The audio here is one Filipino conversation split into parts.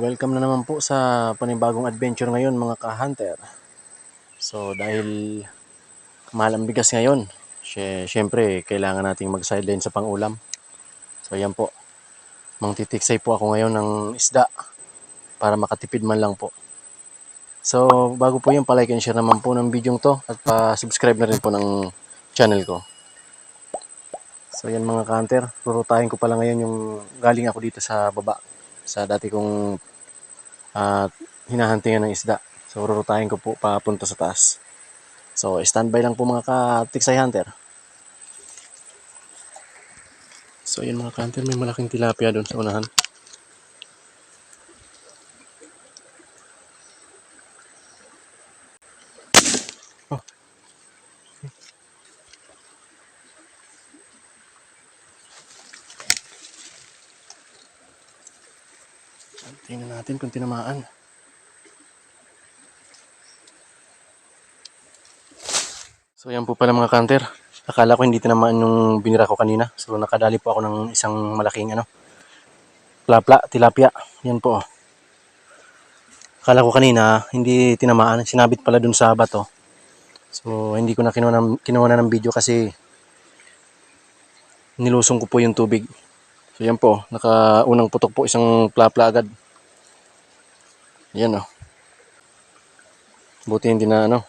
welcome na naman po sa panibagong adventure ngayon mga ka-hunter. So, dahil mahal ang bigas ngayon, sy- syempre, kailangan nating mag-sideline sa pang-ulam. So, yan po. Mangtitiksay po ako ngayon ng isda para makatipid man lang po. So, bago po yun, palike and share naman po ng video to at pa-subscribe na rin po ng channel ko. So, yan mga ka-hunter. Turutahin ko pala ngayon yung galing ako dito sa baba sa dati kong uh, hinahantingan ng isda. So, rurutahin ko po papunta sa taas. So, standby lang po mga ka-tiksay hunter. So, yun mga ka-hunter, may malaking tilapia doon sa unahan. Tingnan natin kung tinamaan. So yan po pala mga kanter. Akala ko hindi tinamaan yung binira ko kanina. So nakadali po ako ng isang malaking ano. Plapla, tilapia. Yan po. Akala ko kanina hindi tinamaan. Sinabit pala dun sa bato. So hindi ko na kinuha ng, kinuha na ng video kasi nilusong ko po yung tubig. So yan po. Nakaunang putok po isang plapla agad. Yan oh. Buti hindi na ano.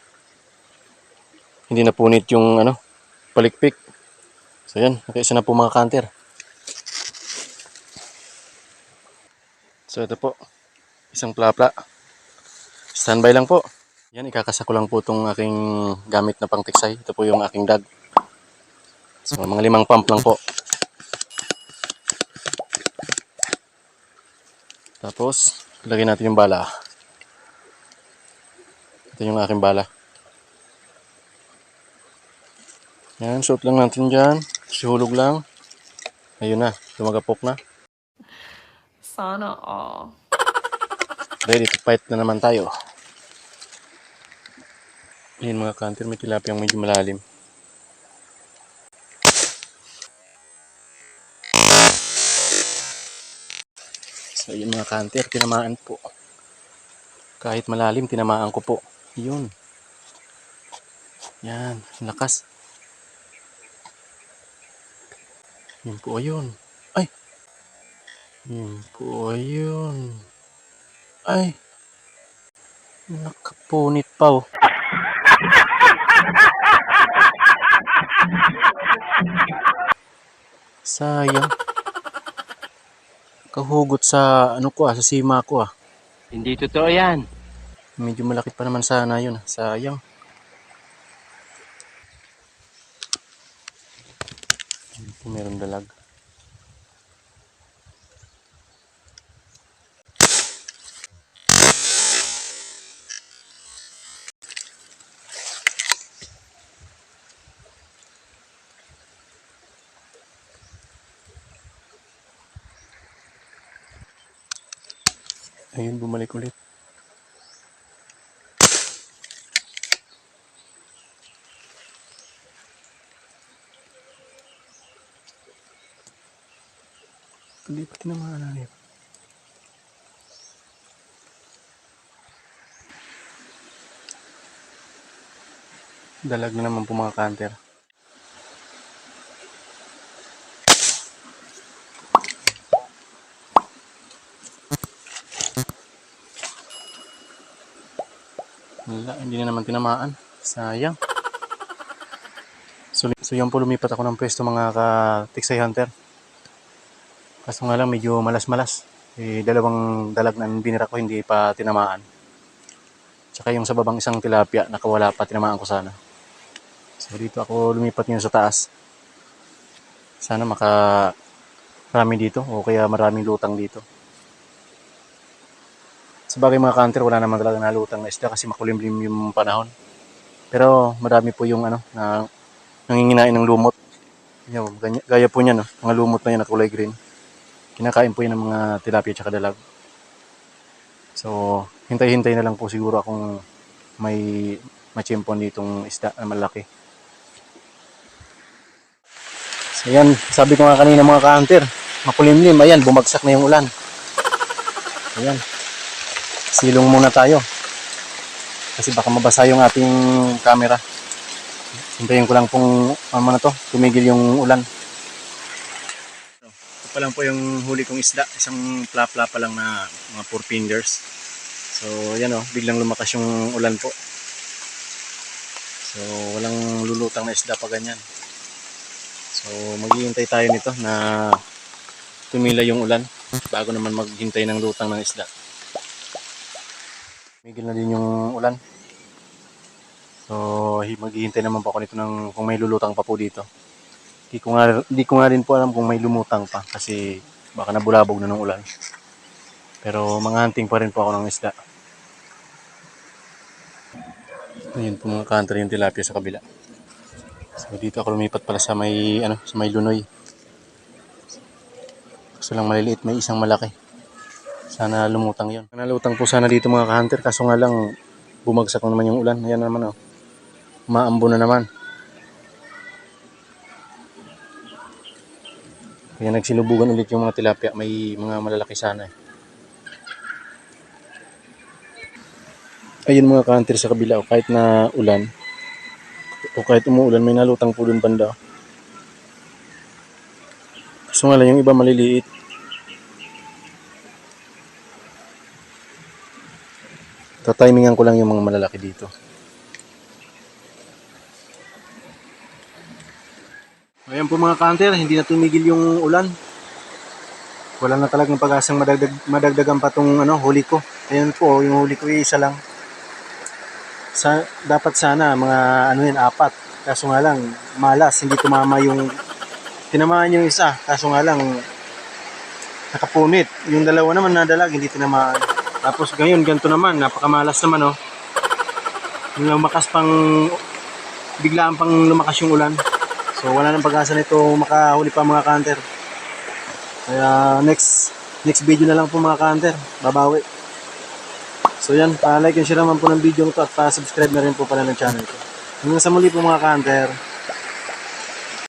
Hindi na punit yung ano, palikpik. So yan, nakaisa na po mga kanter. So ito po, isang plapla. Standby lang po. Yan, ikakasa ko lang po itong aking gamit na pangtiksay. Ito po yung aking dag. So mga limang pump lang po. Tapos, lagyan natin yung bala. Ito yung aking bala. Yan, suot lang natin dyan. Sihulog lang. Ayun na, lumagapok na. Sana all. Ready to fight na naman tayo. Ayun mga kanter, may tilapiyang medyo malalim. So yun mga kanter, tinamaan po. Kahit malalim, tinamaan ko po. Yun. Yan, lakas. Yun po ayun. Ay! Yun po ayun. Ay! Nakapunit pa oh. Sayang. Kahugot sa ano ko ah, sa sima ko ah. Hindi totoo yan. Medyo malaki pa naman sana yun. ah. Sayang. Ayun po, meron dalag. Ayun, bumalik ulit. Tinamaan na yun. Dalag na naman po mga kanter. Wala, hindi na naman tinamaan. Sayang. So, so yan po lumipat ako ng pwesto mga ka-Tiksay Hunter. Kaso nga lang medyo malas-malas. Eh, dalawang dalag na binira ko hindi pa tinamaan. Tsaka yung sa babang isang tilapia, nakawala pa, tinamaan ko sana. So dito ako lumipat ngayon sa taas. Sana maka marami dito o kaya maraming lutang dito. Sa bagay mga counter, wala naman talaga nalutang na isda kasi makulimlim yung panahon. Pero marami po yung ano, na nanginginain ng lumot. Yan, ganya, gaya po niyan, no? mga lumot na yan na kulay green. Kinakain po yan ng mga tilapia at dalag. So, hintay-hintay na lang po siguro akong may machimpon ditong isda na malaki. So, yan, sabi ko nga kanina mga ka-hunter, makulimlim, ayan, bumagsak na yung ulan. Ayan. Silong muna tayo. Kasi baka mabasa yung ating camera. Hintayin ko lang pong ano na to, tumigil yung ulan. Ito pa lang po yung huli kong isda. Isang plapla pa lang na mga four fingers. So, yan o, biglang lumakas yung ulan po. So, walang lulutang na isda pa ganyan. So, maghihintay tayo nito na tumila yung ulan bago naman maghintay ng lutang ng isda. Migil na din yung ulan. So, hi- maghihintay naman po ako nito ng kung may lulutang pa po dito. Di ko nga, di ko nga rin po alam kung may lumutang pa kasi baka nabulabog na ng ulan. Pero mga hunting pa rin po ako ng isda. Ayun po mga country yung tilapia sa kabila. So dito ako lumipat pala sa may ano, sa may lunoy. Gusto lang maliliit, may isang malaki. Sana lumutang 'yon. Nalutang po sana dito mga ka-hunter kaso nga lang bumagsak na naman yung ulan. Ayan naman oh. Maambo na naman. Kaya nagsinubugan ulit yung mga tilapia. May mga malalaki sana eh. Ayun mga ka-hunter sa kabila oh, kahit na ulan o kahit umuulan may nalutang po dun banda. Kaso nga lang yung iba maliliit. Tatimingan ko lang yung mga malalaki dito. Ayan po mga kanter, hindi na tumigil yung ulan. Wala na talagang pag-asang madagdag, madagdagan pa tong ano, huli ko. Ayan po, yung huli ko isa lang. Sa, dapat sana mga ano yun, apat. Kaso nga lang, malas, hindi tumama yung tinamaan yung isa. Kaso nga lang, nakapunit. Yung dalawa naman nadalag, hindi tinamaan. Tapos ngayon, ganito naman, napakamalas naman, oh. Lumakas pang, biglaan pang lumakas yung ulan. So, wala nang pag-asa nito makahuli pa mga kanter. Kaya, next, next video na lang po mga kanter. Babawi. So, yan, pa-like and share naman po ng video ko at pa-subscribe na rin po pala ng channel ko. Hanggang sa muli po mga kanter.